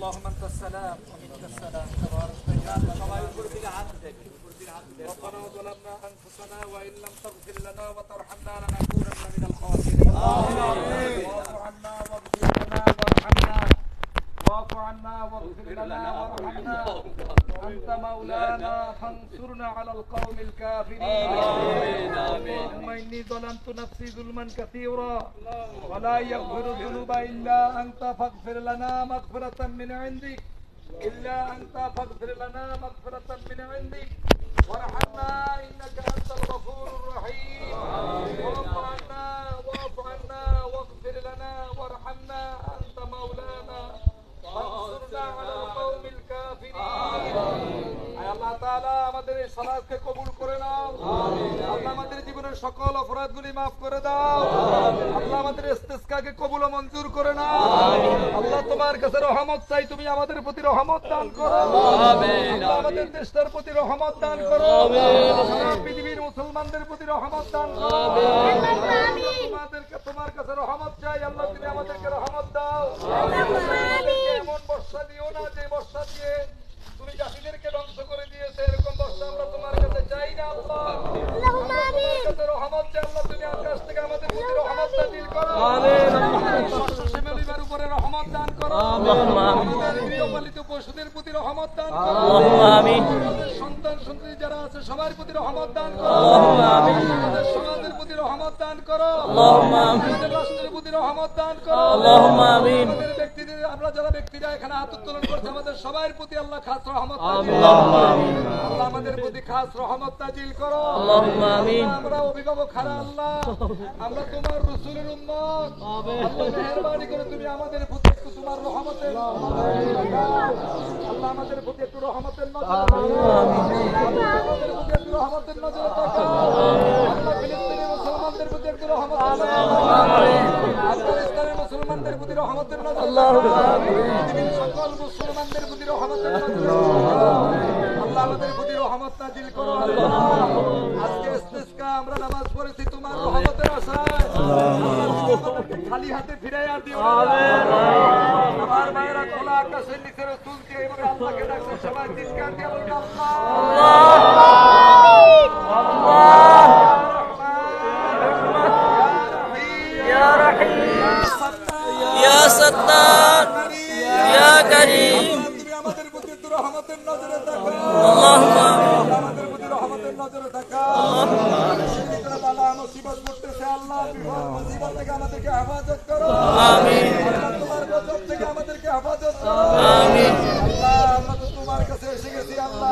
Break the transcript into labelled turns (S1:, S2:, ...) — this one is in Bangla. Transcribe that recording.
S1: اللهم انت السلام ومنك السلام. تبارك يا الله سبحانك وتعالى عبدك ربنا ظلمنا أنفسنا وإن لم تغفر لنا وترحمنا لنكونن من الخاسرين. امين واعف لنا وارحمنا واعف عنا واغفر لنا وارحمنا. انت مولانا فانصرنا على القوم الكافرين. امين اللهم اني ظلمت نفسي ظلما كثيرا ولا يغفر الذنوب الا انت فاغفر لنا مغفرة من عندك الا انت فاغفر لنا مغفرة من عندك وارحمنا انك انت الغفور الرحيم واعف عنا واعف عنا واغفر لنا وارحمنا انت مولانا فانصرنا على القوم الكافرين আয় আল্লাহ তাআলা আমাদের এই সালাতকে কবুল করে নাও আল্লাহ আমাদের জীবনের সকল অপরাধগুলি মাফ করে দাও। আল্লাহ আমাদের ইস্তেস্কাকে কবুল মঞ্জুর করে নাও। আল্লাহ তোমার কাছে রহমত চাই তুমি আমাদের প্রতি রহমত দান করো। আমাদের দেশটার প্রতি রহমত দান করো। পৃথিবীর মুসলমানদের প্রতি রহমত দান করো তোমাদেরকে তোমার কাছে রহমত চাই আল্লাহ তুমি আমাদেরকে রহমত দাও আমাদেরকে এমন বর্ষা দিও না যে বর্ষা দিয়ে তুমি জাতিদেরকে ধ্বংস করে দিয়েছে এরকম বর্ষা আমরা তোমার কাছে চাই না আল্লাহ আমরা তোমার কাছে রহমত চাই আল্লাহ তুমি আকাশ থেকে আমাদের প্রতি রহমত নাজিল করো আমাদের শস্য শ্যামলিমার উপরে রহমত দান গৃহপালিত পশুদের প্রতি রহমত দান সন্তান সন্ততি যারা আছে সবার প্রতি রহমত দান করো। সমাজের প্রতি রহমত দান করো। রাষ্ট্রের রহমত দান করো। ব্যক্তিদের আমরা যারা ব্যক্তিরা এখানে হাত উত্তোলন করছে আমাদের সবার প্রতি আল্লাহ খাস রহমত। আল্লাহ আমাদের প্রতি খাস রহমত নাজিল করো। আমরা অভিভাবক খারা আল্লাহ। আমরা তোমার রসুলের উম্মত। আল্লাহ মেহেরবানি করে তুমি আমাদের প্রতি একটু তোমার রহমতের আল্লাহ আমাদের প্রতি একটু রহমতের নজর। আমাদের প্রতি একটু রহমতের নজর। আল্লাহ ফিলিস্তিনি মুসলমানদের প্রতি একটু। আফগানিস্তানের মুসলমানদের প্রতি রহমতের নজর। রাখো। পৃথিবীর সকল মুসলমানদের প্রতি রহমতের নজর। আল্লাহ আমাদের প্রতি রহমত নাজিল করো। আল্লাহ আজকে ইস্তেসকা আমরা নামাজ পড়েছি তোমার রহমতের আশায়। আল্লাহ খালি হাতে ফিরে আর দিও আমার মায়েরা খোলা আকাশের নিচে রসুলকে এইভাবে আল্লাহকে ডাকছে সবাই চিৎকার দিয়ে বলবে আল্লাহ। রহমতের নজরে
S2: দেখা।
S1: আমাদের প্রতি রহমতের নজরে দেখা। আল্লাহ মুসিবত করতেছে আল্লাহ বিপদ মুসিবত আমাদেরকে হেফাজত করো। তোমার গজব আমাদেরকে হেফাজত করো। তো তোমার কাছে এসে গেছি আল্লাহ।